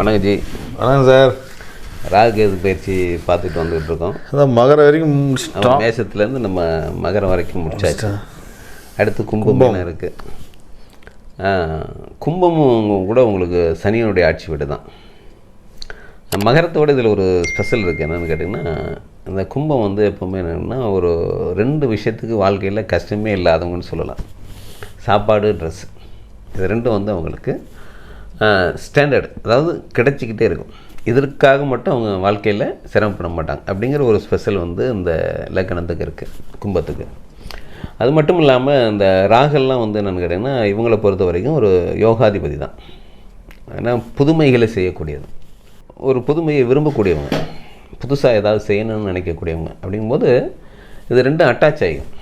வணக்கம் ஜி. வணக்கம் சார். ராகு கேது பயிற்சி பார்த்துட்டு வந்துகிட்டு இருக்கோம். அதான் மகர வரைக்கும் முடிச்சிட்டோம் மேசத்துலேருந்து நம்ம மகரம் வரைக்கும் முடிச்சாச்சு. அடுத்து கும்பம் இருக்குது கும்பமும் கூட உங்களுக்கு சனியனுடைய ஆட்சி வீடு தான். மகரத்தோட இதில் ஒரு ஸ்பெஷல் இருக்குது என்னென்னு கேட்டிங்கன்னா இந்த கும்பம் வந்து எப்போவுமே என்னென்னா ஒரு ரெண்டு விஷயத்துக்கு வாழ்க்கையில் கஷ்டமே இல்லாதவங்கன்னு சொல்லலாம். சாப்பாடு ட்ரெஸ் இது ரெண்டும் வந்து அவங்களுக்கு ஸ்டாண்டர்ட் அதாவது கிடைச்சிக்கிட்டே இருக்கும். இதற்காக மட்டும் அவங்க வாழ்க்கையில் சிரமப்பட மாட்டாங்க. அப்படிங்கிற ஒரு ஸ்பெஷல் வந்து இந்த லக்கணத்துக்கு இருக்குது கும்பத்துக்கு. அது மட்டும் இல்லாமல் இந்த ராகெல்லாம் வந்து என்னென்னு கேட்டிங்கன்னா இவங்களை பொறுத்த வரைக்கும் ஒரு யோகாதிபதி தான். ஏன்னா புதுமைகளை செய்யக்கூடியது. ஒரு புதுமையை விரும்பக்கூடியவங்க புதுசாக ஏதாவது செய்யணும்னு நினைக்கக்கூடியவங்க அப்படிங்கும்போது இது ரெண்டும் அட்டாச் ஆகிடும்.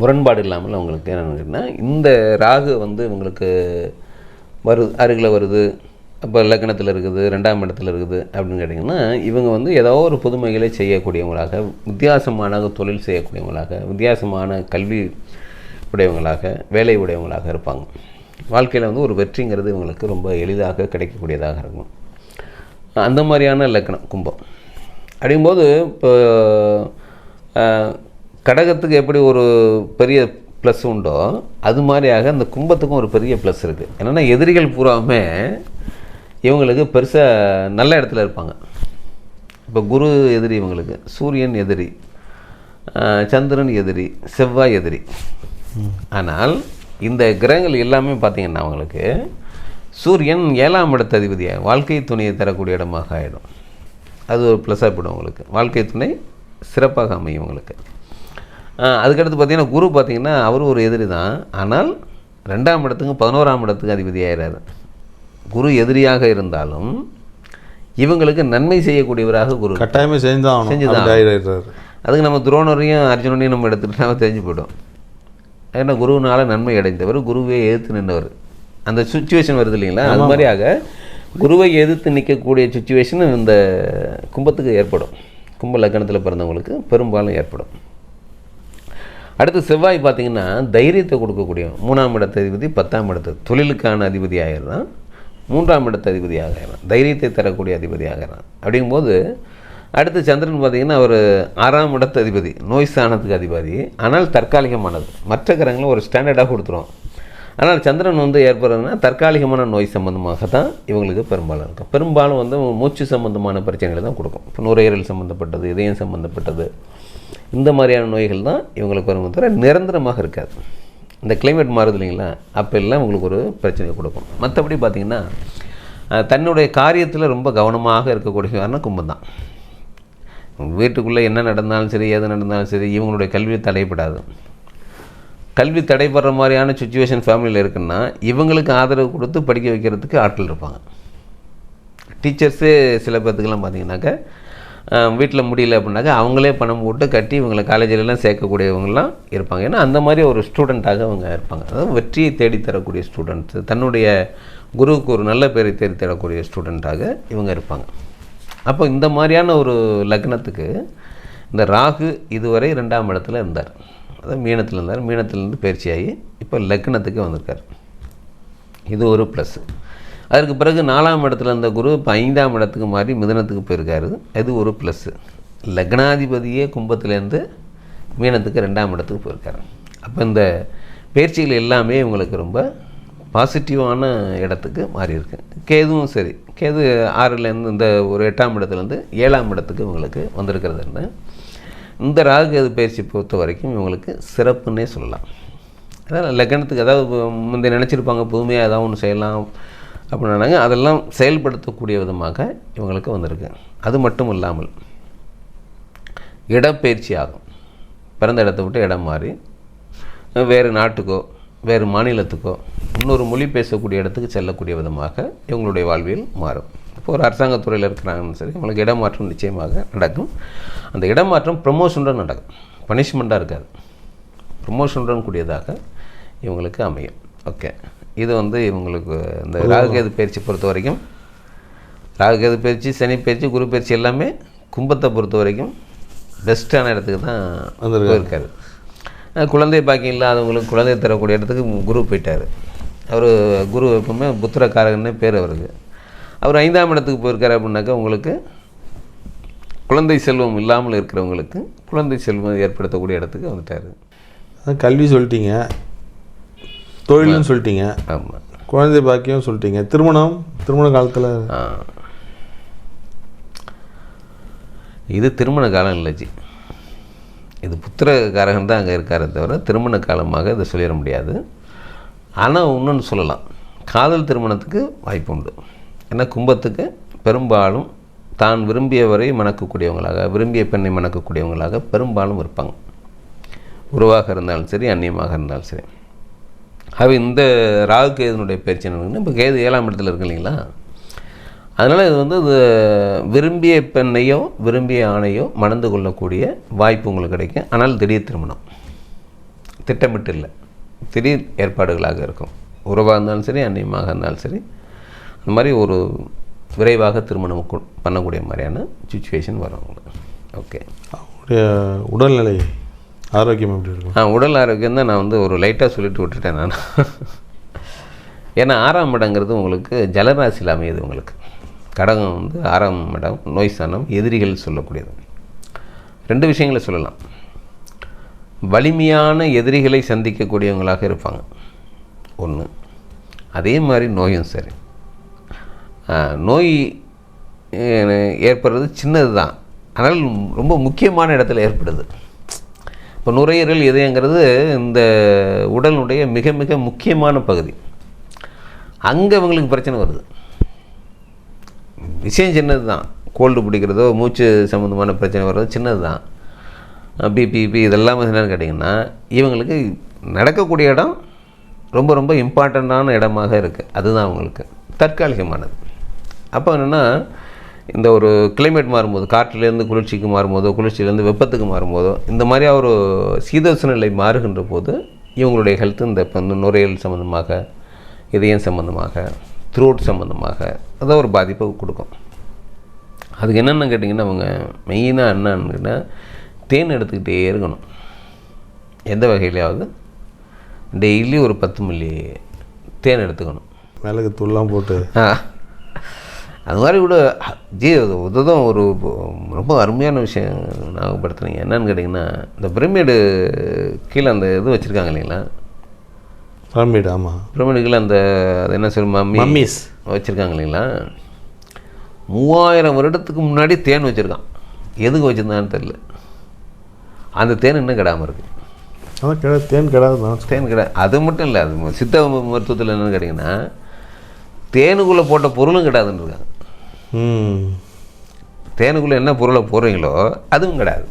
முரண்பாடு இல்லாமல் அவங்களுக்கு என்னென்னு கேட்டிங்கன்னா இந்த ராகு வந்து இவங்களுக்கு வருது அருகில் வருது அப்போ லக்னத்தில் இருக்குது ரெண்டாம் இடத்துல இருக்குது அப்படின்னு கேட்டிங்கன்னா இவங்க வந்து ஏதோ ஒரு புதுமைகளை செய்யக்கூடியவங்களாக வித்தியாசமான தொழில் செய்யக்கூடியவங்களாக வித்தியாசமான கல்வி உடையவங்களாக வேலை உடையவங்களாக இருப்பாங்க. வாழ்க்கையில் வந்து ஒரு வெற்றிங்கிறது இவங்களுக்கு ரொம்ப எளிதாக கிடைக்கக்கூடியதாக இருக்கும். அந்த மாதிரியான லக்கணம் கும்பம். அப்படிங்கும்போது இப்போ கடகத்துக்கு எப்படி ஒரு பெரிய ப்ளஸ் உண்டோ அது மாதிரியாக அந்த கும்பத்துக்கும் ஒரு பெரிய ப்ளஸ் இருக்குது என்னென்னா எதிரிகள் பூராவுமே இவங்களுக்கு பெருசாக நல்ல இடத்துல இருப்பாங்க. இப்போ குரு எதிரி இவங்களுக்கு சூரியன் எதிரி சந்திரன் எதிரி செவ்வாய் எதிரி. ஆனால் இந்த கிரகங்கள் எல்லாமே பார்த்திங்கன்னா அவங்களுக்கு சூரியன் ஏழாம் இடத்த அதிபதியாக வாழ்க்கை துணையை தரக்கூடிய இடமாக ஆகிடும் அது ஒரு ப்ளஸ்ஸாக போய்டும் உங்களுக்கு வாழ்க்கை துணை சிறப்பாக அமையும் உங்களுக்கு அதுக்கடுத்து பார்த்தீங்கன்னா குரு பார்த்தீங்கன்னா அவரும் ஒரு எதிரி தான். ஆனால் ரெண்டாம் இடத்துக்கு பதினோராம் இடத்துக்கு அதிபதி ஆயிடுறாரு குரு எதிரியாக இருந்தாலும் இவங்களுக்கு நன்மை செய்யக்கூடியவராக குரு. கட்டாயமே செஞ்சுதான் செஞ்சுதான் அதுக்கு நம்ம துரோணரையும் அர்ஜுனனையும் நம்ம எடுத்துக்கிட்டா தெரிஞ்சு போயிடும். ஏன்னா குருவினால நன்மை அடைந்தவர் குருவை எதிர்த்து நின்றவர். அந்த சுச்சுவேஷன் வருது இல்லைங்களா? அது மாதிரியாக குருவை எதிர்த்து நிற்கக்கூடிய சுச்சுவேஷன் இந்த கும்பத்துக்கு ஏற்படும். கும்ப லக்கணத்தில் பிறந்தவங்களுக்கு பெரும்பாலும் ஏற்படும். அடுத்து செவ்வாய் பார்த்தீங்கன்னா தைரியத்தை கொடுக்கக்கூடிய மூணாம் இடத்த அதிபதி பத்தாம் இடத்து தொழிலுக்கான அதிபதி ஆகிடுறான் மூன்றாம் இடத்த அதிபதி ஆகிறான். தைரியத்தை தரக்கூடிய அதிபதி ஆகிறான். அப்படிங்கும்போது அடுத்து சந்திரன் பார்த்தீங்கன்னா ஒரு ஆறாம் இடத்த அதிபதி நோய் ஸ்தானத்துக்கு அதிபதி. ஆனால் தற்காலிகமானது. மற்ற கிரகங்களும் ஒரு ஸ்டாண்டர்டாக கொடுத்துருவோம் ஆனால் சந்திரன் வந்து ஏற்படுறதுன்னா தற்காலிகமான நோய் சம்மந்தமாக தான் இவங்களுக்கு பெரும்பாலும் இருக்கும். பெரும்பாலும் வந்து மூச்சு சம்மந்தமான பிரச்சனைகளை தான் கொடுக்கும். இப்போ நுரையீரல் சம்மந்தப்பட்டது இதயம் சம்மந்தப்பட்டது இந்த மாதிரியான நோய்கள் தான் இவங்களுக்கு வரும். தவிர நிரந்தரமாக இருக்காது. இந்த கிளைமேட் மாறுது இல்லைங்களா? அப்போ எல்லாம் உங்களுக்கு ஒரு பிரச்சனையை கொடுக்கும். மற்றபடி பார்த்திங்கன்னா தன்னுடைய காரியத்தில் ரொம்ப கவனமாக இருக்கக்கூடிய காரணம் கும்பம் தான் வீட்டுக்குள்ளே என்ன நடந்தாலும் சரி எது நடந்தாலும் சரி இவங்களுடைய கல்வி தடைப்படாது கல்வி தடைபடுற மாதிரியான சுச்சுவேஷன் ஃபேமிலியில் இருக்குன்னா இவங்களுக்கு ஆதரவு கொடுத்து படிக்க வைக்கிறதுக்கு ஆட்கள் இருப்பாங்க. டீச்சர்ஸே சில பேர்த்துக்கெல்லாம் பார்த்தீங்கன்னாக்கா வீட்டில் முடியல அப்படின்னாக்கா அவங்களே பணம் போட்டு கட்டி இவங்களை காலேஜிலலாம் சேர்க்கக்கூடியவங்கலாம் இருப்பாங்க. ஏன்னா அந்த மாதிரி ஒரு ஸ்டூடெண்ட்டாக அவங்க இருப்பாங்க. அதாவது வெற்றியை தேடித்தரக்கூடிய ஸ்டூடெண்ட்ஸ் தன்னுடைய குருவுக்கு ஒரு நல்ல பேரை தேடித்தரக்கூடிய ஸ்டூடெண்ட்டாக இவங்க இருப்பாங்க. அப்போ இந்த மாதிரியான ஒரு லக்னத்துக்கு இந்த ராகு இதுவரை ரெண்டாம் இடத்துல இருந்தார். அதாவது மீனத்தில் இருந்தார். மீனத்துலேருந்து பயிற்சியாகி இப்போ லக்னத்துக்கு வந்திருக்கார். இது ஒரு ப்ளஸ்ஸு அதற்கு பிறகு நாலாம் இடத்துல இருந்த குரு இப்போ ஐந்தாம் இடத்துக்கு மாறி மிதனத்துக்கு போயிருக்காரு. அது ஒரு ப்ளஸ்ஸு லக்னாதிபதியே கும்பத்துலேருந்து மீனத்துக்கு ரெண்டாம் இடத்துக்கு போயிருக்காரு. அப்போ இந்த பயிற்சிகள் எல்லாமே இவங்களுக்கு ரொம்ப பாசிட்டிவான இடத்துக்கு மாறியிருக்கு. கேதுவும் சரி. கேது ஆறுலேருந்து இந்த ஒரு எட்டாம் இடத்துலேருந்து ஏழாம் இடத்துக்கு இவங்களுக்கு வந்திருக்கிறது என்ன? இந்த ராகு கேது பயிற்சி பொறுத்த வரைக்கும் இவங்களுக்கு சிறப்புன்னே சொல்லலாம். அதாவது லக்னத்துக்கு அதாவது முந்தைய நினச்சிருப்பாங்க புதுமையாக ஏதாவது ஒன்று செய்யலாம். அப்படின்னாங்க. அதெல்லாம் செயல்படுத்தக்கூடிய விதமாக இவங்களுக்கு வந்திருக்கு. அது மட்டும் இல்லாமல் இடப்பெயர்ச்சி ஆகும். பிறந்த இடத்த விட்டு இடம் மாறி வேறு நாட்டுக்கோ வேறு மாநிலத்துக்கோ இன்னொரு மொழி பேசக்கூடிய இடத்துக்கு செல்லக்கூடிய விதமாக இவங்களுடைய வாழ்வியல் மாறும். இப்போ ஒரு அரசாங்கத்துறையில் இருக்கிறாங்கன்னு சரி அவங்களுக்கு இடமாற்றம் நிச்சயமாக நடக்கும். அந்த இடமாற்றம் ப்ரமோஷனுடன் நடக்கும். பனிஷ்மெண்ட்டாக இருக்காது. ப்ரமோஷனுடன் கூடியதாக இவங்களுக்கு அமையும். ஓகே இது வந்து இவங்களுக்கு இந்த ராகுகேது பயிற்சி பொறுத்த வரைக்கும் ராகுகேது பயிற்சி சனி பயிற்சி குரு பயிற்சி எல்லாமே கும்பத்தை பொறுத்த வரைக்கும் பெஸ்ட்டான இடத்துக்கு தான். போயிருக்காரு. குழந்தை பாக்கியம் இல்லாதவங்களுக்கு குழந்தை தரக்கூடிய இடத்துக்கு குரு போயிட்டார். அவர் குரு எப்பவுமே புத்திரக்காரகன்னு பேர் அவருக்கு. அவர் ஐந்தாம் இடத்துக்கு போயிருக்காரு அப்படின்னாக்கா உங்களுக்கு குழந்தை செல்வம் இல்லாமல் இருக்கிறவங்களுக்கு குழந்தை செல்வம் ஏற்படுத்தக்கூடிய இடத்துக்கு வந்துட்டார். கல்வி சொல்லிட்டீங்க. தொழில்னு சொல்லிட்டீங்க. ஆமாம் குழந்தை பாக்கியம் சொல்லிட்டீங்க. திருமணம் திருமண காலத்தில். இது திருமண காலம் இல்லை ஜி. இது புத்திரகாரகன் தான் அங்கே இருக்காரே தவிர திருமண காலமாக இதை சொல்லிட முடியாது. ஆனால் இன்னொன்று சொல்லலாம். காதல் திருமணத்துக்கு வாய்ப்பு உண்டு. ஏன்னா கும்பத்துக்கு பெரும்பாலும் தான் விரும்பியவரை மணக்கக்கூடியவங்களாக விரும்பிய பெண்ணை மணக்கக்கூடியவங்களாக பெரும்பாலும் இருப்பாங்க. உருவாக இருந்தாலும் சரி அந்நியமாக இருந்தாலும் சரி. அவ இந்த ராகு கேதுனுடைய பயிற்சி என்ன இப்போ கேது ஏழாம் இடத்துல இருக்கு இல்லைங்களா? அதனால் இது வந்து இது விரும்பிய பெண்ணையோ விரும்பிய ஆணையோ மணந்து கொள்ளக்கூடிய வாய்ப்பு உங்களுக்கு கிடைக்கும். ஆனால் திடீர் திருமணம். திட்டமிட்டு இல்லை. திடீர் ஏற்பாடுகளாக இருக்கும். உறவாக இருந்தாலும் சரி அந்நியமாக இருந்தாலும் சரி அந்த மாதிரி ஒரு விரைவாக திருமணம் பண்ணக்கூடிய மாதிரியான சுச்சுவேஷன் வரும் உங்களுக்கு. ஓகே அவங்களுடைய உடல்நிலை ஆரோக்கியம் எப்படி இருக்கும்? ஆ உடல் ஆரோக்கியம் தான் நான் வந்து ஒரு லைட்டாக சொல்லிட்டு விட்டுட்டேன் நான். ஏன்னா ஆறாம் இடங்கிறது உங்களுக்கு ஜலராசியில் அமையுது உங்களுக்கு. கடகம் வந்து ஆறாம் இடம் நோய் ஸ்தானம் எதிரிகள் சொல்லக்கூடியது. ரெண்டு விஷயங்களை சொல்லலாம். வலிமையான எதிரிகளை சந்திக்கக்கூடியவங்களாக இருப்பாங்க. ஒன்று அதே மாதிரி நோயும் சரி. நோய் ஏற்படுறது சின்னது தான் ஆனால் ரொம்ப முக்கியமான இடத்துல ஏற்படுது. இப்போ நுரையீரல் இதயங்கிறது இந்த உடலுடைய மிக மிக முக்கியமான பகுதி. அங்கே இவங்களுக்கு பிரச்சனை வருது. விஷயம் சின்னது தான் கோல்டு பிடிக்கிறதோ மூச்சு சம்மந்தமான பிரச்சனை வர்றதோ சின்னது தான் பிபிபி இதெல்லாம் என்னென்னு கேட்டிங்கன்னா இவங்களுக்கு நடக்கக்கூடிய இடம் ரொம்ப ரொம்ப இம்பார்ட்டண்ட்டான இடமாக இருக்குது அதுதான் அவங்களுக்கு தற்காலிகமானது. அப்போ என்னென்னா இந்த ஒரு கிளைமேட் மாறும்போது காற்றுலேருந்து குளிர்ச்சிக்கு மாறும்போதோ குளிர்ச்சியிலேருந்து வெப்பத்துக்கு மாறும்போதோ இந்த மாதிரி ஒரு சீதோஷ்ண நிலை மாறுகின்ற போது இவங்களுடைய ஹெல்த் இந்த இப்போ இந்த நுரையீரல் சம்மந்தமாக இதயம் சம்மந்தமாக த்ரோட் சம்மந்தமாக அதான் ஒரு பாதிப்பை கொடுக்கும். அதுக்கு என்னென்னு கேட்டிங்கன்னா அவங்க மெயினாக என்னன்னு கேட்டால் தேன் எடுத்துக்கிட்டே இருக்கணும். எந்த வகையிலையாவது டெய்லி ஒரு பத்து மில்லி தேன் எடுத்துக்கணும். மிளகு தூள்லாம் போட்டு. அது மாதிரி கூட ஜி அது இதுதான் ஒரு ரொம்ப அருமையான விஷயம் ஞாபகப்படுத்துறீங்க. என்னன்னு கேட்டிங்கன்னா இந்த பிரமிடு கீழே அந்த இது வச்சுருக்காங்க இல்லைங்களா? பிரமிட் ஆமாம் பிரமிடுக்குள்ள அந்த அது என்ன சொல்லும் மம்மி? மம்மிஸ். வச்சுருக்காங்க இல்லைங்களா? மூவாயிரம் வருடத்துக்கு முன்னாடி தேன் வச்சுருக்கான். எதுக்கு வச்சுருந்தான்னு தெரில அந்த தேன் இன்னும் கெடாமல் இருக்குது அதான் கிட தேன் கிடாது தான் கடை அது மட்டும் இல்லை அது சித்த மருத்துவத்தில் என்னன்னு கேட்டிங்கன்னா தேனுக்குள்ளே போட்ட பொருளும் கிடாதுன்னு இருக்காங்க. தேனுக்குள்ளே என்ன பொருளை போடுறீங்களோ அதுவும் கிடையாது.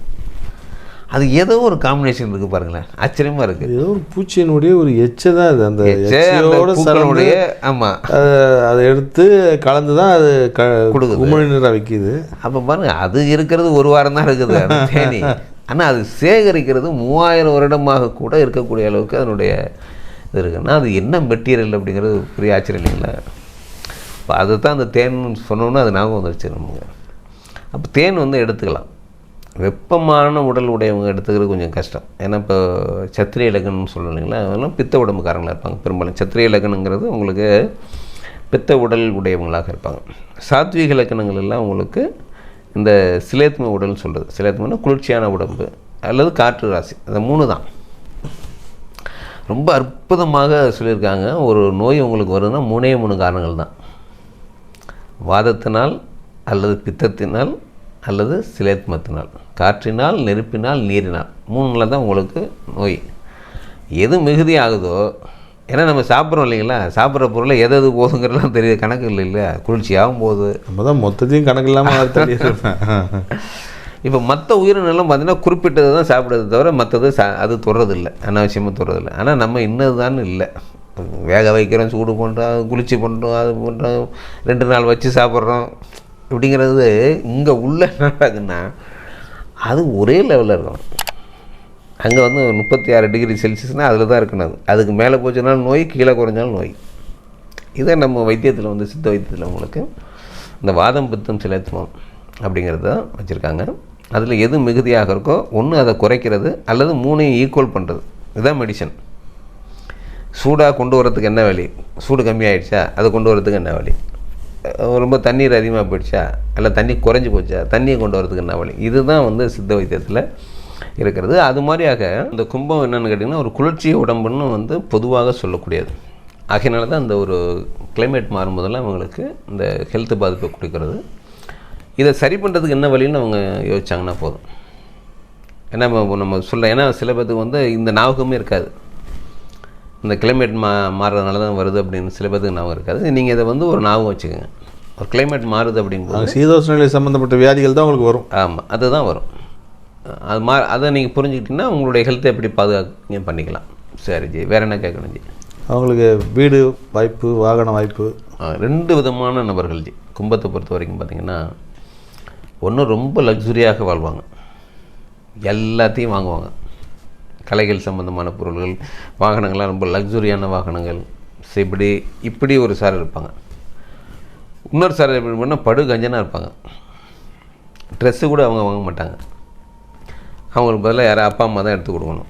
அது ஏதோ ஒரு காம்பினேஷன் இருக்குது பாருங்களேன். ஆச்சரியமாக இருக்குது ஏதோ ஒரு பூச்சியினுடைய ஒரு எச்சை தான் அது. அந்த எச்சையோட பூக்களுடைய ஆமாம் அதை எடுத்து கலந்து தான் அது க கொடுக்குது. உமிழ் நீராக வைக்கிது. அப்போ பாருங்க அது இருக்கிறது ஒரு வாரம் தான் இருக்குது தேனி. ஆனால் அது சேகரிக்கிறது மூவாயிரம் வருடமாக கூட இருக்கக்கூடிய அளவுக்கு அதனுடைய இது இருக்குன்னா அது என்ன மெட்டீரியல் அப்படிங்கிறது பெரிய ஆச்சரியம் இல்லைங்களா? இப்போ அதை தான் அந்த தேன் சொன்னோன்னே அது ஞாபகம் வந்துருச்சு நமக்கு. அப்போ தேன் வந்து எடுத்துக்கலாம். வெப்பமான உடல் உடையவங்க எடுத்துக்கிறது கொஞ்சம் கஷ்டம். ஏன்னா இப்போ சத்திரிய இலக்கணம்னு சொல்லலைங்களா இல்லைங்களா? அதெல்லாம் பித்த உடம்புக்காரங்களாக இருப்பாங்க. பெரும்பாலும் சத்திரிய இலக்கணங்கிறது உங்களுக்கு பித்த உடல் உடையவங்களாக இருப்பாங்க. சாத்வீக இலக்கணங்கள் எல்லாம் உங்களுக்கு இந்த சிலேத்ம உடல்னு சொல்கிறது சிலேத்மனா குளிர்ச்சியான உடம்பு அல்லது காற்று ராசி. அந்த மூணு தான். ரொம்ப அற்புதமாக சொல்லியிருக்காங்க. ஒரு நோய் உங்களுக்கு வருதுன்னா மூணே மூணு காரணங்கள் தான். வாதத்தினால் அல்லது பித்தத்தினால் அல்லது சிலேத்மத்தினால். காற்றினால் நெருப்பினால் நீரினால். மூணுல தான் உங்களுக்கு நோய். எது மிகுதி ஆகுதோ ஏன்னா நம்ம சாப்பிட்றோம் இல்லைங்களா? சாப்பிட்ற பொருளை எது எது போதுங்கிறதுலாம் தெரியுது. கணக்கு இல்லை இல்லை குளிர்ச்சியாகும் போது நம்ம தான் மொத்தத்தையும் கணக்கு இல்லாமல் இப்போ மற்ற உயிரினம்லாம் பார்த்தீங்கன்னா குறிப்பிட்டது தான் சாப்பிடுறது தவிர மற்றது சா அது தொடுறதில்லை. அனாவசியமாக தொடுறதில்லை. ஆனால் நம்ம இன்னது இல்லை. வேக வைக்கிறோம் சூடு பண்ணுறோம் குளிச்சு பண்ணுறோம் அது பண்ணுறோம் ரெண்டு நாள் வச்சு சாப்பிட்றோம். இப்படிங்கிறது இங்கே உள்ள என்ன ஆகுதுன்னா அது ஒரே லெவலில் இருக்கும். அங்கே வந்து முப்பத்தி ஆறு டிகிரி செல்சியஸ்னால் அதில் தான் இருக்கணும் அது. அதுக்கு மேலே போச்சுனாலும் நோய் கீழே குறைஞ்சாலும் நோய். இதை நம்ம வைத்தியத்தில் வந்து சித்த வைத்தியத்தில் உங்களுக்கு இந்த வாதம் பித்தம் சிலத்துவம் அப்படிங்கிறத வச்சுருக்காங்க. அதில் எது மிகுதியாக இருக்கோ ஒன்று அதை குறைக்கிறது அல்லது மூணையும் ஈக்குவல் பண்ணுறது இதுதான் மெடிசன் சூடாக கொண்டு வரத்துக்கு என்ன வழி? சூடு கம்மியாயிடுச்சா? அதை கொண்டு வரத்துக்கு என்ன வழி? ரொம்ப தண்ணீர் அதிகமாக போயிடுச்சா? இல்லை தண்ணி குறைஞ்சி போச்சா? தண்ணியை கொண்டு வரதுக்கு என்ன வழி? இதுதான் வந்து சித்த வைத்தியத்தில் இருக்கிறது. அது மாதிரியாக இந்த கும்பம் என்னென்னு கேட்டிங்கன்னா ஒரு குளிர்ச்சி உடம்புன்னு வந்து பொதுவாக சொல்லக்கூடியது. ஆகையினால தான் இந்த ஒரு கிளைமேட் மாறும்போதெல்லாம் அவங்களுக்கு இந்த ஹெல்த் பாதிப்பை கொடுக்கறது. இதை சரி பண்ணுறதுக்கு என்ன வழின்னு அவங்க யோசிச்சாங்கன்னா போதும். ஏன்னா நம்ம நம்ம சொல்ல ஏன்னா சில பேர்த்துக்கு வந்து இந்த ஞாபகமே இருக்காது. இந்த கிளைமேட் மா மாறுறதுனால தான் வருது அப்படின்னு சில பேருக்கு ஞாபகம் இருக்காது. நீங்கள் இதை வந்து ஒரு ஞாபகம் வச்சுக்கோங்க. ஒரு கிளைமேட் மாறுது அப்படிங்கும்போது சீதோஷ்ண நிலை சம்மந்தப்பட்ட வியாதிகள் தான் உங்களுக்கு வரும். ஆமாம் அதுதான் வரும். அது மா அதை நீங்கள் புரிஞ்சுக்கிட்டீங்கன்னா உங்களுடைய ஹெல்த்தை எப்படி பாதுகாக்க பண்ணிக்கலாம். சரி ஜி வேறு என்ன கேட்கணும் ஜி? அவங்களுக்கு வீடு வாய்ப்பு வாகன வாய்ப்பு. ரெண்டு விதமான நபர்கள் ஜி. கும்பத்தை பொறுத்த வரைக்கும் பார்த்தீங்கன்னா ஒன்று ரொம்ப லக்ஸுரியாக வாழ்வாங்க. எல்லாத்தையும் வாங்குவாங்க. கலைகள் சம்பந்தமான பொருள்கள் வாகனங்கள்லாம் ரொம்ப லக்ஸுரியான வாகனங்கள். இப்படி இப்படி ஒரு சார் இருப்பாங்க. இன்னொரு சார் எப்படி பண்ணால் படு கஞ்சனாக இருப்பாங்க. ட்ரெஸ்ஸு கூட அவங்க வாங்க மாட்டாங்க. அவங்களுக்கு பதிலாக யாரும் அப்பா அம்மா தான் எடுத்து கொடுக்கணும்.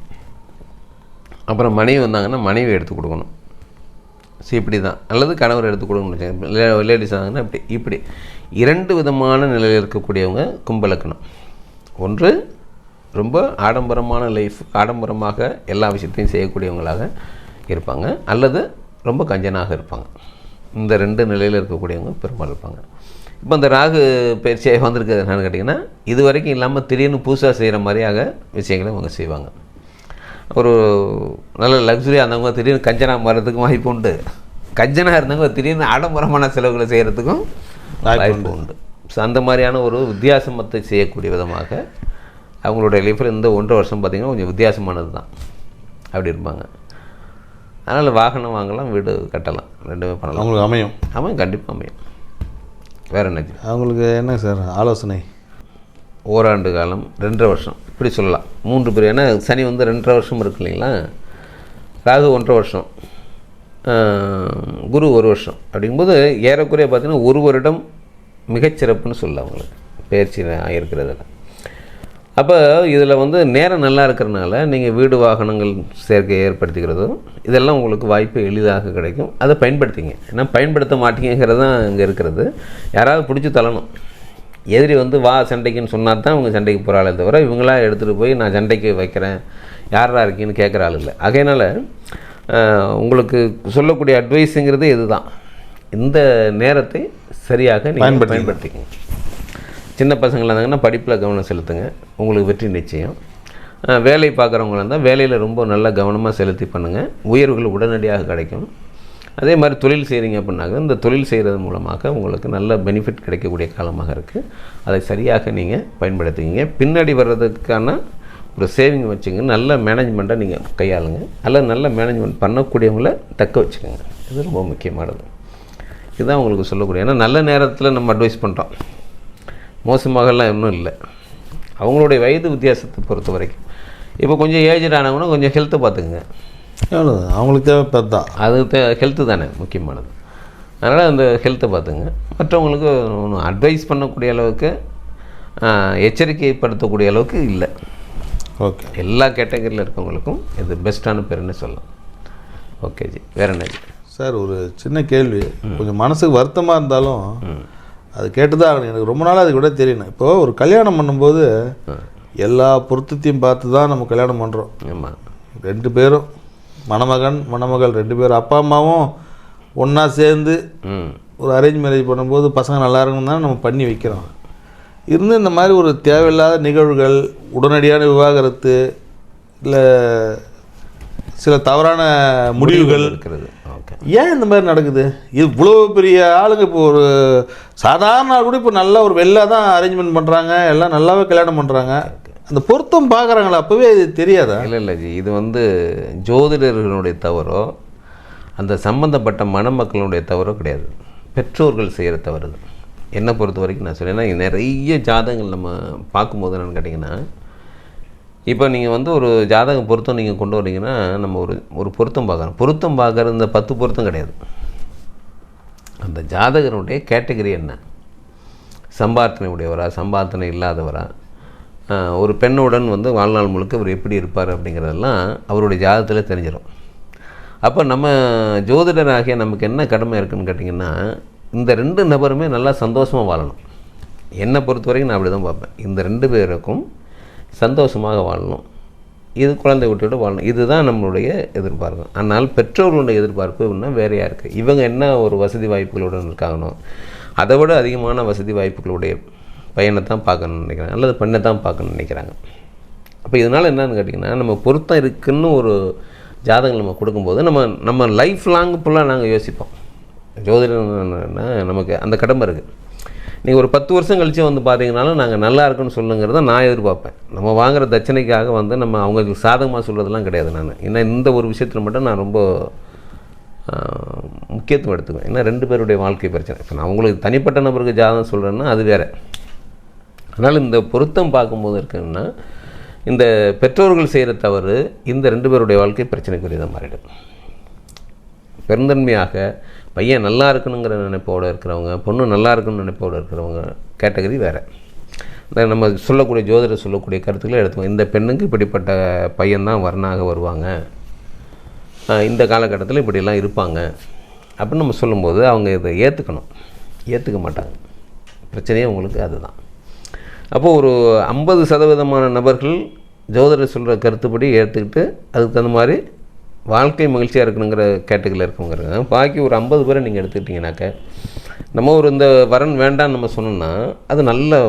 அப்புறம் மனைவி வந்தாங்கன்னா மனைவி எடுத்து கொடுக்கணும். ஸோ இப்படி தான் அல்லது கணவர் எடுத்து கொடுக்கணும் லேடிஸ் ஆனாங்கன்னா இப்படி இப்படி. இரண்டு விதமான நிலையில் இருக்கக்கூடியவங்க கும்பலக்கணம். ஒன்று ரொம்ப ஆடம்பரமான லைஃப் ஆடம்பரமாக எல்லா விஷயத்தையும் செய்யக்கூடியவங்களாக இருப்பாங்க. அல்லது ரொம்ப கஞ்சனாக இருப்பாங்க. இந்த ரெண்டு நிலையில் இருக்கக்கூடியவங்க பெரும்பாலும் இருப்பாங்க. இப்போ இந்த ராகு பயிற்சியாக வந்திருக்கிறது என்னன்னு கேட்டிங்கன்னா இது வரைக்கும் இல்லாமல் திடீர்னு புதுசாக செய்கிற மாதிரியாக விஷயங்களை அவங்க செய்வாங்க. ஒரு நல்ல லக்ஸுரியாக இருந்தவங்க திடீர்னு கஞ்சனா மாறுறதுக்கும் வாய்ப்பு உண்டு. கஞ்சனாக இருந்தவங்க திடீர்னு ஆடம்பரமான செலவுகளை செய்கிறதுக்கும் வாய்ப்பு உண்டு. ஸோ அந்த மாதிரியான ஒரு வித்தியாசமத்தை செய்யக்கூடிய விதமாக அவங்களுடைய லைஃப்பில் இந்த ஒன்றரை வருஷம் பார்த்திங்கன்னா கொஞ்சம் வித்தியாசமானது தான் அப்படி இருப்பாங்க. அதனால் வாகனம் வாங்கலாம் வீடு கட்டலாம். ரெண்டுமே பண்ணலாம். அவங்களுக்கு அமையும். ஆமாம் கண்டிப்பாக அமையும். வேறு என்ன அவங்களுக்கு என்ன சார் ஆலோசனை? ஓராண்டு காலம் ரெண்டரை வருஷம். இப்படி சொல்லலாம். மூன்று பேர் ஏன்னா சனி வந்து ரெண்டரை வருஷம் இருக்கு இல்லைங்களா? ராகு ஒன்றரை வருஷம். குரு ஒரு வருஷம். அப்படிங்கும்போது ஏறக்குறைய பார்த்தீங்கன்னா ஒரு வருடம் மிகச்சிறப்புன்னு சொல்லலாம் அவங்களுக்கு. பயிற்சி ஆகிருக்கிறதுல அப்போ இதில் வந்து நேரம் நல்லா இருக்கிறனால நீங்கள் வீடு வாகனங்கள் சேர்க்கை ஏற்படுத்திக்கிறதும் இதெல்லாம் உங்களுக்கு வாய்ப்பு எளிதாக கிடைக்கும். அதை பயன்படுத்திங்க. ஏன்னா பயன்படுத்த மாட்டீங்கிறது தான் இங்கே இருக்கிறது. யாராவது பிடிச்சி தள்ளணும். எதிரி வந்து வா சண்டைக்குன்னு சொன்னா தான் அவங்க சண்டைக்கு போகிறாளே தவிர இவங்களா எடுத்துகிட்டு போய் நான் சண்டைக்கு வைக்கிறேன். யாரா இருக்கீன்னு கேட்குற ஆள் இல்லை. ஆஹ், உங்களுக்கு சொல்லக்கூடிய அட்வைஸுங்கிறது இதுதான். இந்த நேரத்தை சரியாக நீங்கள் பயன்படுத்திக்கங்க சின்ன பசங்களாக இருந்தாங்கன்னா படிப்பில் கவனம் செலுத்துங்க. உங்களுக்கு வெற்றி நிச்சயம். வேலை பார்க்குறவங்களா இருந்தால் வேலையில் ரொம்ப நல்லா கவனமாக செலுத்தி பண்ணுங்கள் உயர்வுகள் உடனடியாக கிடைக்கும். அதே மாதிரி தொழில் செய்கிறீங்க அப்படின்னாக்க இந்த தொழில் செய்கிறது மூலமாக உங்களுக்கு நல்ல பெனிஃபிட் கிடைக்கக்கூடிய காலமாக இருக்குது அதை சரியாக நீங்கள் பயன்படுத்திக்கிங்க பின்னாடி வர்றதுக்கான ஒரு சேவிங் வச்சுங்க. நல்ல மேனேஜ்மெண்ட்டை நீங்கள் கையாளுங்க. நல்ல நல்ல மேனேஜ்மெண்ட் பண்ணக்கூடியவங்கள தக்க வச்சுக்கோங்க. இது ரொம்ப முக்கியமானது. இதுதான் உங்களுக்கு சொல்லக்கூடிய. ஏன்னா நல்ல நேரத்தில் நம்ம அட்வைஸ் பண்ணுறோம் மோசமாகலாம் இன்னும் இல்லை. அவங்களுடைய வயது வித்தியாசத்தை பொறுத்த வரைக்கும். இப்போ கொஞ்சம் ஏஜ்டு ஆனவங்கன்னா கொஞ்சம் ஹெல்த்தை பார்த்துக்குங்க. அவங்களுக்கு தேவை அது ஹெல்த்து தானே முக்கியமானது. அதனால் அந்த ஹெல்த்தை பார்த்துங்க மற்றவங்களுக்கு ஒன்றும் அட்வைஸ் பண்ணக்கூடிய அளவுக்கு எச்சரிக்கைப்படுத்தக்கூடிய அளவுக்கு இல்லை. ஓகே எல்லா கேட்டகரியில் இருக்கவங்களுக்கும் இது பெஸ்ட்டான பேருன்னு சொல்லலாம். ஓகே ஜி. வேற என்ன சார் ஒரு சின்ன கேள்வி. கொஞ்சம் மனசுக்கு வருத்தமாக இருந்தாலும் அது கேட்டுதான் ஆகணும். எனக்கு ரொம்ப நாளாக அது கூட தெரியணும் இப்போது ஒரு கல்யாணம் பண்ணும்போது எல்லா பொருத்தத்தையும் பார்த்து தான் நம்ம கல்யாணம் பண்ணுறோம் ஆமாம் ரெண்டு பேரும் மணமகன் மணமகள் ரெண்டு பேரும் அப்பா அம்மாவும் ஒன்றா சேர்ந்து ஒரு அரேஞ்ச் மேரேஜ் பண்ணும்போது பசங்க நல்லா இருக்கணும் தான் நம்ம பண்ணி வைக்கிறோம். இருந்து இந்த மாதிரி ஒரு தேவையில்லாத நிகழ்வுகள் உடனடியான விவாகரத்து இல்லை சில தவறான முடிவுகள் இருக்கிறது ஓகே ஏன் இந்த மாதிரி நடக்குது? இது இவ்வளோ பெரிய ஆளுங்க இப்போ ஒரு சாதாரண ஆள் கூட இப்போ நல்லா ஒரு வெள்ளா தான் அரேஞ்ச்மெண்ட் பண்ணுறாங்க எல்லாம் நல்லாவே கல்யாணம் பண்ணுறாங்க அந்த பொருத்தம் பார்க்குறாங்களா அப்போவே இது தெரியாதா? இல்லை இல்லை ஜி. இது வந்து ஜோதிடர்களுடைய தவறோ அந்த சம்பந்தப்பட்ட மணமக்களுடைய தவறோ கிடையாது. பெற்றோர்கள் செய்கிற தவறு. என்னை பொறுத்த வரைக்கும் நான் சொல்லேன் ஏன்னா நிறைய ஜாதகங்கள் நம்ம பார்க்கும்போது என்னன்னு கேட்டிங்கன்னா இப்போ நீங்கள் வந்து ஒரு ஜாதகம் பொருத்தம் நீங்கள் கொண்டு வரீங்கன்னா நம்ம ஒரு ஒரு பொருத்தம் பார்க்குறோம் பொருத்தம் பார்க்குற இந்த பத்து பொருத்தம் கிடையாது. அந்த ஜாதகருடைய கேட்டகரி என்ன? சம்பார்த்தனை உடையவரா சம்பார்த்தனை இல்லாதவரா? ஒரு பெண்ணுடன் வந்து வாழ்நாள் முழுக்க அவர் எப்படி இருப்பார் அப்படிங்கிறதெல்லாம் அவருடைய ஜாதகத்தில் தெரிஞ்சிடும் அப்போ நம்ம ஜோதிடராகிய நமக்கு என்ன கடமை இருக்குன்னு கேட்டிங்கன்னா இந்த ரெண்டு நபருமே நல்லா சந்தோஷமாக வாழணும். என்னை பொறுத்த வரைக்கும் நான் அப்படி தான் பார்ப்பேன். இந்த ரெண்டு பேருக்கும் சந்தோஷமாக வாழணும். இது குழந்தை விட்டுவிட்டு வாழணும். இதுதான் நம்மளுடைய எதிர்பார்ப்பு. ஆனால் பெற்றோர்களுடைய எதிர்பார்ப்பு இன்னும் வேறையாக இருக்குது இவங்க என்ன ஒரு வசதி வாய்ப்புகளுடன் இருக்காங்கனோ அதை விட அதிகமான வசதி வாய்ப்புகளுடைய பையனை தான் பார்க்கணும்னு நினைக்கிறாங்க. அல்லது பெண்ணை தான் பார்க்கணும்னு நினைக்கிறாங்க. அப்போ இதனால் என்னன்னு கேட்டிங்கன்னா நம்ம பொருத்தம் இருக்குன்னு ஒரு ஜாதகங்கள் நம்ம கொடுக்கும்போது நம்ம நம்ம லைஃப் லாங் ஃபுல்லாக நாங்கள் யோசிப்போம். ஜோதிடம்னா நமக்கு அந்த கடமை இருக்குது நீங்கள் ஒரு பத்து வருஷம் கழிச்சு வந்து பார்த்தீங்கனாலும் நாங்கள் நல்லா இருக்குன்னு சொல்லுங்கிறத நான் எதிர்பார்ப்பேன். நம்ம வாங்குகிற தட்சணைக்காக வந்து நம்ம அவங்களுக்கு சாதகமாக சொல்கிறதுலாம் கிடையாது நான். ஏன்னா இந்த ஒரு விஷயத்தில் மட்டும் நான் ரொம்ப முக்கியத்துவம் எடுத்துக்குவேன். ஏன்னா ரெண்டு பேருடைய வாழ்க்கை பிரச்சனை. இப்போ நான் உங்களுக்கு தனிப்பட்ட நபருக்கு ஜாதகம் சொல்கிறேன்னா அது வேறு. அதனால் இந்த பொருத்தம் பார்க்கும்போது இருக்குன்னா இந்த பெற்றோர்கள் செய்கிற தவறு இந்த ரெண்டு பேருடைய வாழ்க்கை பிரச்சனைக்குரியதாக மாறிடும். பெருந்தன்மையாக பையன் நல்லா இருக்கணுங்கிற நினைப்போடு இருக்கிறவங்க பொண்ணு நல்லா இருக்கணும்னு நினைப்போடு இருக்கிறவங்க கேட்டகரி வேறு. இந்த நம்ம சொல்லக்கூடிய ஜோதிடர் சொல்லக்கூடிய கருத்துக்களை எடுத்துக்கோங்க இந்த பெண்ணுக்கு இப்படிப்பட்ட பையன்தான் வர்ணாக வருவாங்க. இந்த காலகட்டத்தில் இப்படிலாம் இருப்பாங்க. அப்படின்னு நம்ம சொல்லும்போது அவங்க இதை ஏற்றுக்கணும் ஏற்றுக்க மாட்டாங்க. பிரச்சனையே உங்களுக்கு அதுதான். அப்போது ஒரு ஐம்பது சதவீதமான நபர்கள் ஜோதிடர் சொல்கிற கருத்துப்படி ஏற்றுக்கிட்டு அதுக்கு தகுந்த மாதிரி வாழ்க்கை மகிழ்ச்சியாக இருக்கணுங்கிற கேட்டகரியில் இருக்கவங்க பாக்கி ஒரு ஐம்பது பேரை நீங்கள் எடுத்துக்கிட்டிங்கனாக்க நம்ம ஒரு இந்த வரன் வேண்டாம்னு நம்ம சொன்னோம்னா அது நல்ல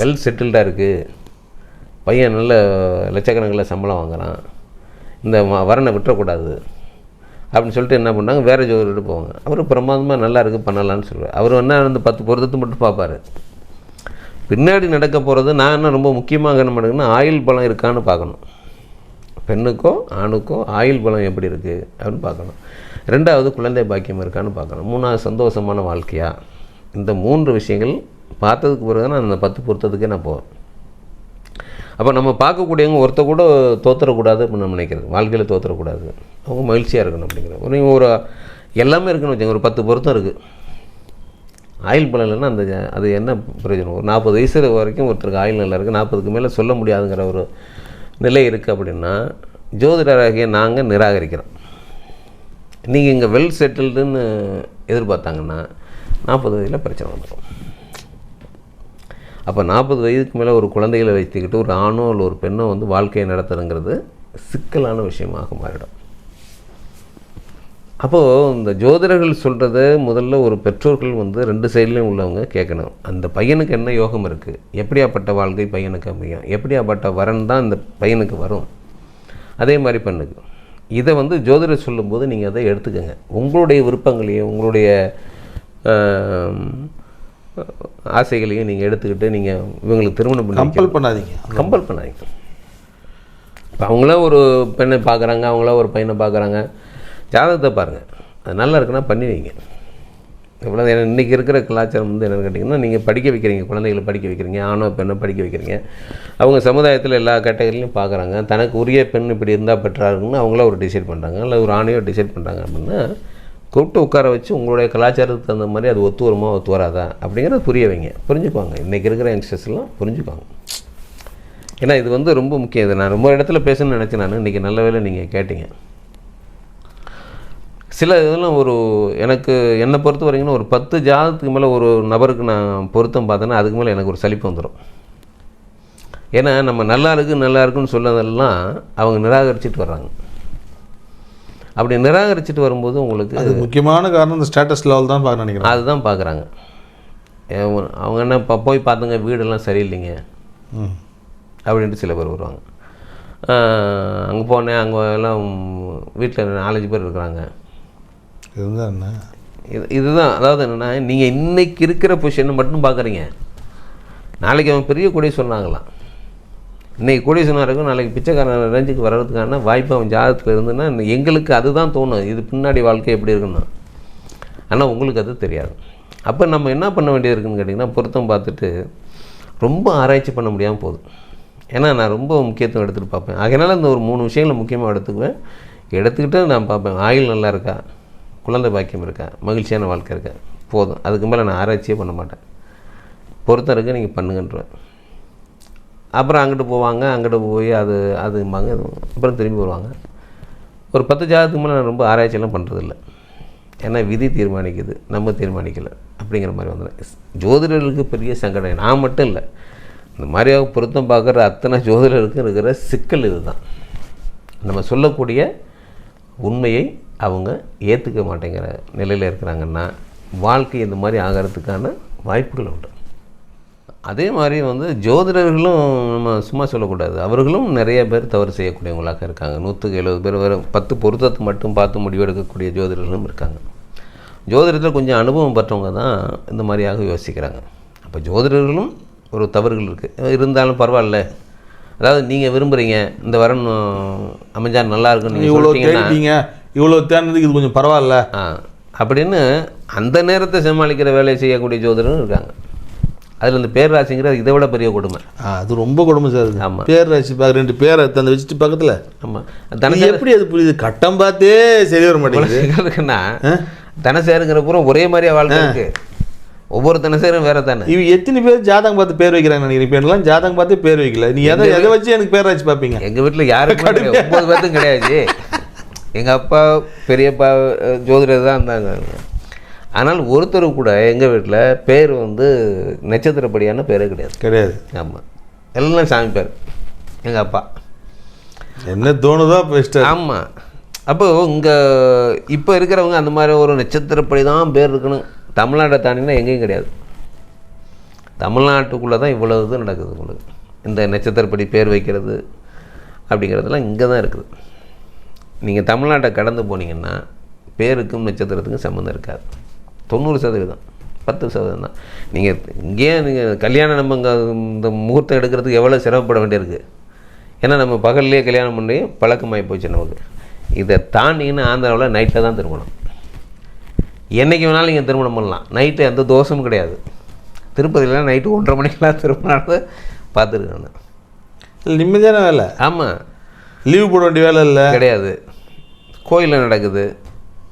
வெல் செட்டில்டாக இருக்குது பையன் நல்ல லட்சக்கணக்கில் சம்பளம் வாங்குகிறான் இந்த வரனை விட்டுறக்கூடாது. அப்படின்னு சொல்லிட்டு என்ன பண்ணாங்க? வேறு ஜோதிடர்கிட்ட போவாங்க. அவர் பிரமாதமாக நல்லா இருக்குது பண்ணலான்னு சொல்லுவார் அவர் என்ன அந்த பத்து பொருத்தத்தை மட்டும் பார்ப்பாரு. பின்னாடி நடக்க போகிறது நான் என்ன ரொம்ப முக்கியமாக என்ன பண்ணுங்கன்னா ஆயுள் பழம் இருக்கான்னு பார்க்கணும். பெண்ணுக்கும் ஆணுக்கோ ஆயுள் பலம் எப்படி இருக்குது அப்படின்னு பார்க்கணும். ரெண்டாவது குழந்தை பாக்கியம் இருக்கான்னு பார்க்கணும். மூணாவது சந்தோஷமான வாழ்க்கையா? இந்த மூன்று விஷயங்கள் பார்த்ததுக்கு பிறகு நான் அந்த பத்து பொருத்தத்துக்கே நான் போவேன். அப்போ நம்ம பார்க்கக்கூடியவங்க ஒருத்த கூட தோத்துறக்கூடாது அப்படின்னு நம்ம நினைக்கிறது. வாழ்க்கையில் தோத்துறக்கூடாது. அவங்க மகிழ்ச்சியாக இருக்கணும் அப்படிங்கிறது ஒரு நீங்கள் ஒரு எல்லாமே இருக்குன்னு வச்சுங்க ஒரு பத்து பொருத்தம் இருக்குது ஆயில் பலம் இல்லைன்னா அந்த அது என்ன பிரயோஜனம்? ஒரு நாற்பது வயசு வரைக்கும் ஒருத்தருக்கு ஆயில் நல்லா இருக்குது நாற்பதுக்கு மேலே சொல்ல முடியாதுங்கிற ஒரு நிலை இருக்குது அப்படின்னா ஜோதிடராகிய நாங்கள் நிராகரிக்கிறோம். நீங்கள் இங்கே வெல் செட்டில்டுன்னு எதிர்பார்த்தாங்கன்னா நாற்பது வயதில் பிரச்சனை வந்துடும் அப்போ நாற்பது வயதுக்கு மேலே ஒரு குழந்தைகளை வைத்துக்கிட்டு ஒரு ஆணோ இல்லை ஒரு பெண்ணோ வந்து வாழ்க்கையை நடத்துறங்கிறது சிக்கலான விஷயமாக மாறிடும். அப்போது இந்த ஜோதிடர்கள் சொல்கிறத முதல்ல ஒரு பெற்றோர்கள் வந்து ரெண்டு சைட்லேயும் உள்ளவங்க கேட்கணும். அந்த பையனுக்கு என்ன யோகம் இருக்குது எப்படியாப்பட்ட வாழ்க்கை பையனுக்கு அமையும்? எப்படியாப்பட்ட வரன் தான் இந்த பையனுக்கு வரும்? அதே மாதிரி பெண்ணுக்கு இதை வந்து ஜோதிடர் சொல்லும்போது நீங்கள் அதை எடுத்துக்கோங்க. உங்களுடைய விருப்பங்களையும் உங்களுடைய ஆசைகளையும் நீங்கள் எடுத்துக்கிட்டு நீங்கள் இவங்களுக்கு திருமணம் பண்ணி கம்பல் பண்ணாதீங்க. கம்பல் பண்ணாதீங்க. இப்போ அவங்களா ஒரு பெண்ணை பார்க்குறாங்க அவங்களா ஒரு பையனை பார்க்குறாங்க. ஜாதகத்தை பாருங்கள் அது நல்லா இருக்குன்னா பண்ணி வைங்க இவ்வளோ இன்றைக்கி இருக்கிற கலாச்சாரம் வந்து என்னென்னு கேட்டிங்கன்னா நீங்கள் படிக்க வைக்கிறீங்க குழந்தைகளை படிக்க வைக்கிறீங்க ஆணோ பெண்ணை படிக்க வைக்கிறீங்க. அவங்க சமுதாயத்தில் எல்லா கேட்டகரிலையும் பார்க்குறாங்க தனக்கு உரிய பெண் இப்படி இருந்தால் பெற்றாருன்னு இருக்குன்னு ஒரு டிசைட் பண்ணுறாங்க இல்லை ஒரு ஆணையோ டிசைட் பண்ணுறாங்க அப்படின்னா கூப்பிட்டு உட்கார வச்சு உங்களுடைய கலாச்சாரத்துக்கு தகுந்த மாதிரி அது ஒத்து வருமா ஒத்து வராதா அப்படிங்கிறத புரிய வைங்க புரிஞ்சுக்குவாங்க. இன்றைக்கி இருக்கிற யங்ஸ்டர்ஸ்லாம் புரிஞ்சுக்குவாங்க. ஏன்னா இது வந்து ரொம்ப முக்கியம். இது நான் ரொம்ப இடத்துல பேசணும்னு நினச்சேன் நான். இன்றைக்கி நல்ல வேலை நீங்கள் கேட்டீங்க. சில இதெல்லாம் ஒரு எனக்கு என்னை பொறுத்த வரைக்கும் ஒரு பத்து ஜாதத்துக்கு மேலே ஒரு நபருக்கு நான் பொருத்தம் பார்த்தேன்னா அதுக்கு மேலே எனக்கு ஒரு சலிப்பு வந்துடும். ஏன்னா நம்ம நல்லா இருக்கு நல்லா இருக்குன்னு சொன்னதெல்லாம் அவங்க நிராகரிச்சிட்டு வர்றாங்க. அப்படி நிராகரிச்சிட்டு வரும்போது உங்களுக்கு அது முக்கியமான காரணம் இந்த ஸ்டேட்டஸ் லெவல் தான் பார்க்க நினைக்கிறேன். அதுதான் பார்க்குறாங்க. அவங்க என்ன இப்போ போய் பார்த்துங்க வீடெல்லாம் சரியில்லைங்க. அப்படின்ட்டு சில பேர் வருவாங்க. அங்கே போனேன் அங்கே எல்லாம் வீட்டில் நாலஞ்சு பேர் இருக்கிறாங்க. இதுதான்? என்ன இது இதுதான். அதாவது என்னென்னா நீங்கள் இன்னைக்கு இருக்கிற பொசிஷனை மட்டும் பார்க்குறீங்க நாளைக்கு அவன் பெரிய கொடி சொன்னாங்களாம். இன்னைக்கு கோடீஸ்வரனாக இருக்கும் நாளைக்கு பிச்சைக்காரன் ரேஞ்சுக்கு வர்றதுக்கான வாய்ப்பு அவன் ஜாதகத்தில் இருந்துன்னா எங்களுக்கு அதுதான் தோணும். இது பின்னாடி வாழ்க்கை எப்படி இருக்குன்னு. ஆனால் உங்களுக்கு அது தெரியாது. அப்போ நம்ம என்ன பண்ண வேண்டியது இருக்குன்னு கேட்டிங்கன்னா பொருத்தம் பார்த்துட்டு ரொம்ப ஆராய்ச்சி பண்ண முடியாமல் போகுது. ஏன்னா நான் ரொம்ப முக்கியத்துவம் எடுத்துகிட்டு பார்ப்பேன். அதனால் இந்த ஒரு மூணு விஷயங்களை முக்கியமாக எடுத்துக்குவேன். எடுத்துக்கிட்டு நான் பார்ப்பேன். ஆயில் நல்லா இருக்கா? குழந்தை பாக்கியம் இருக்கா? மகிழ்ச்சியான வாழ்க்கை இருக்கா? போதும். அதுக்கு மேலே நான் ஆராய்ச்சியே பண்ண மாட்டேன். பொருத்தம் நீங்கள் பண்ணுங்கன்றேன். அப்புறம் அங்கிட்டு போவாங்க அங்கிட்டு போய் அது அதும்பாங்க அப்புறம் திரும்பி வருவாங்க. ஒரு பத்து ஜாதத்துக்கு மேலே நான் ரொம்ப ஆராய்ச்சியெல்லாம் பண்ணுறதில்ல ஏன்னா விதி தீர்மானிக்குது. நம்ம தீர்மானிக்கலை. அப்படிங்கிற மாதிரி வந்துடும் ஜோதிடர்களுக்கு பெரிய சங்கடம். நான் மட்டும் இல்லை. இந்த மாதிரியாக பொருத்தம் பார்க்குற அத்தனை ஜோதிடர்களுக்கும் இருக்கிற சிக்கல் இதுதான். நம்ம சொல்லக்கூடிய உண்மையை அவங்க ஏற்றுக்க மாட்டேங்கிற நிலையில் இருக்கிறாங்கன்னா வாழ்க்கை இந்த மாதிரி ஆகிறதுக்கான வாய்ப்புகள் உண்டு. அதே மாதிரி வந்து ஜோதிடர்களும் நம்ம சும்மா சொல்லக்கூடாது. அவர்களும் நிறைய பேர் தவறு செய்யக்கூடியவங்களாக இருக்காங்க. நூற்றுக்கு எழுபது பேர் வரும் பத்து பொருத்தத்தை மட்டும் பார்த்து முடிவெடுக்கக்கூடிய ஜோதிடர்களும் இருக்காங்க. ஜோதிடத்தில் கொஞ்சம் அனுபவம் பெற்றவங்க தான் இந்த மாதிரியாக யோசிக்கிறாங்க. அப்போ ஜோதிடர்களும் ஒரு தவறுகள் இருக்குது இருந்தாலும் பரவாயில்ல. அதாவது நீங்கள் விரும்புகிறீங்க இந்த வரன் அமைஞ்சா நல்லா இருக்குன்னு நீங்கள் இவ்வளோ தேடினதுக்கு இது கொஞ்சம் பரவாயில்ல. அப்படின்னு அந்த நேரத்தை சமாளிக்கிற வேலையை செய்யக்கூடிய ஜோதிடரும் இருக்காங்க. அதில் இந்த பேராசிங்கிறது இதை விட பெரிய கொடுமை. அது ரொம்ப கொடுமை சார் அது. ஆமா. பேர் ராசி பார்க்க ரெண்டு பேரை தந்து வச்சுட்டு பக்கத்தில். ஆமாம் தனசேரு எப்படி அது புரியுது? கட்டம் பார்த்தே சரி வர மாட்டேங்குது. இருக்குன்னா தனசேருங்கிற பூரா ஒரே மாதிரியா வாழ்க்கை இருக்கு. ஒவ்வொரு தனசேரும் வேற தானே. இவ எத்தனை பேர் ஜாதகம் பார்த்து பேர் வைக்கிறாங்க நினைக்கிறேன். இப்போ எல்லாம் ஜாதகம் பார்த்தே பேர் வைக்கல. நீ எதை எதை வச்சு எனக்கு பேர் ராசி பார்ப்பீங்க? எங்க வீட்டில் யாருக்கும். ஒன்பது பேர்த்தும் கிடையாது. எங்க அப்பா பெரியப்பா ஜோதிடர் தான் இருந்தாங்க. ஆனால் ஒருத்தர் கூட எங்க வீட்டில் பேர் வந்து நட்சத்திரப்படியான பேரே கிடையாது. கிடையாது. ஆமாம் எல்லாம் சாமி பேர். எங்கள் அப்பா. என்ன தோணுதோ இஷ்டம். ஆமாம் அப்போ இங்கே இப்போ இருக்கிறவங்க அந்த மாதிரி ஒரு நட்சத்திரப்படி தான் பேர் இருக்கணும். தமிழ்நாட்டை தாண்டினா எங்கேயும் கிடையாது. தமிழ்நாட்டுக்குள்ளே தான் இவ்வளவு இது நடக்குது உங்களுக்கு. இந்த நட்சத்திரப்படி பேர் வைக்கிறது அப்படிங்கிறதெல்லாம் இங்கே தான் இருக்குது. நீங்கள் தமிழ்நாட்டை கடந்து போனீங்கன்னா பேருக்கும் நட்சத்திரத்துக்கும் சம்மந்தம் இருக்காது. தொண்ணூறு சதவீதம் பத்து சதவீதம் தான். நீங்கள் இங்கேயே நீங்கள் கல்யாணம் நம்ம இங்கே இந்த முகூர்த்தம் எடுக்கிறதுக்கு எவ்வளோ சிரமப்பட வேண்டியிருக்கு? ஏன்னா நம்ம பகல்லையே கல்யாணம் பண்ணி பழக்கமாகி போச்சு நமக்கு. இதை தாண்டிங்கன்னா ஆந்திராவில் நைட்டில் தான் திருமணம். என்றைக்கு வேணாலும் நீங்கள் திருமணம் பண்ணலாம். நைட்டு எந்த தோஷமும் கிடையாது. திருப்பதியில் நைட்டு ஒன்றரை மணிக்கெல்லாம் திருமணம் பார்த்துருக்கேன் நிம்மதியான வேலை. ஆமாம் லீவு போட வேண்டிய வேலை இல்லை. கிடையாது. கோயிலில் நடக்குது.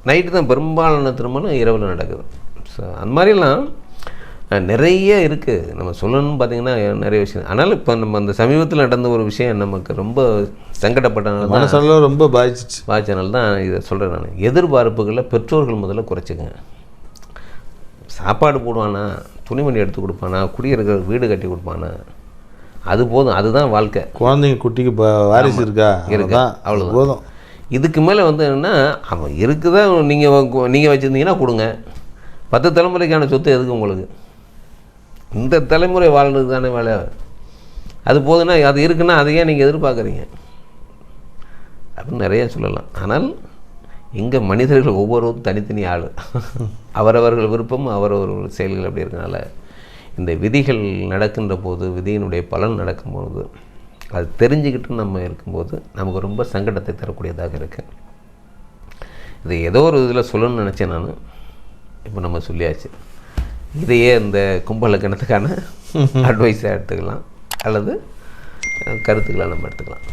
நைட்டு தான் பெரும்பாலான திருமணம் இரவில் நடக்குது. ஸோ அந்த மாதிரிலாம் நிறைய இருக்குது நம்ம சொல்லணும்னு பார்த்தீங்கன்னா நிறைய விஷயம். ஆனாலும் இப்போ நம்ம அந்த சமீபத்தில் நடந்த ஒரு விஷயம் நமக்கு ரொம்ப சங்கடப்பட்டனால மனசளவு ரொம்ப பாதிச்சிச்சு. வாய்ச்சனால தான் இதை சொல்கிறேன் நான். எதிர்பார்ப்புகளை பெற்றோர்கள் முதல்ல குறைச்சிக்கங்க. சாப்பாடு போடுவானா துணிமணி எடுத்து கொடுப்பானா குடியிருக்கிற வீடு கட்டி கொடுப்பானா அது போதும் அதுதான் வாழ்க்கை. குழந்தைங்க குட்டிக்கு வாரிசு இருக்கா? இருக்கு. அவ்வளவுதான். போதும். இதுக்கு மேலே வந்து என்னென்னா அவன் இருக்குதா நீங்கள் நீங்கள் வச்சுருந்தீங்கன்னா கொடுங்க. பத்து தலைமுறைக்கான சொத்து எதுக்கு உங்களுக்கு? இந்த தலைமுறை வாழ்றது தானே வேலை. அது போதுன்னா அது இருக்குன்னா அதையே நீங்கள் எதிர்பார்க்குறீங்க. அப்படின்னு நிறைய சொல்லலாம். ஆனால் இங்கே மனிதர்கள் ஒவ்வொருவரும் தனித்தனி ஆள். அவரவர்கள் விருப்பம் அவரவர்கள் செயல்கள் அப்படி இருக்கனால. இந்த விதிகள் நடக்கின்ற போது விதியினுடைய பலன் நடக்கும்போது அது தெரிஞ்சுக்கிட்டு நம்ம இருக்கும்போது நமக்கு ரொம்ப சங்கடத்தை தரக்கூடியதாக இருக்குது இது ஏதோ ஒரு இதில் சொல்லணும்னு நினச்சேன் நான். இப்போ நம்ம சொல்லியாச்சு. இதையே இந்த கும்பலக்கணத்துக்கான அட்வைஸாக எடுத்துக்கலாம். அல்லது கருத்துக்களை நம்ம எடுத்துக்கலாம்.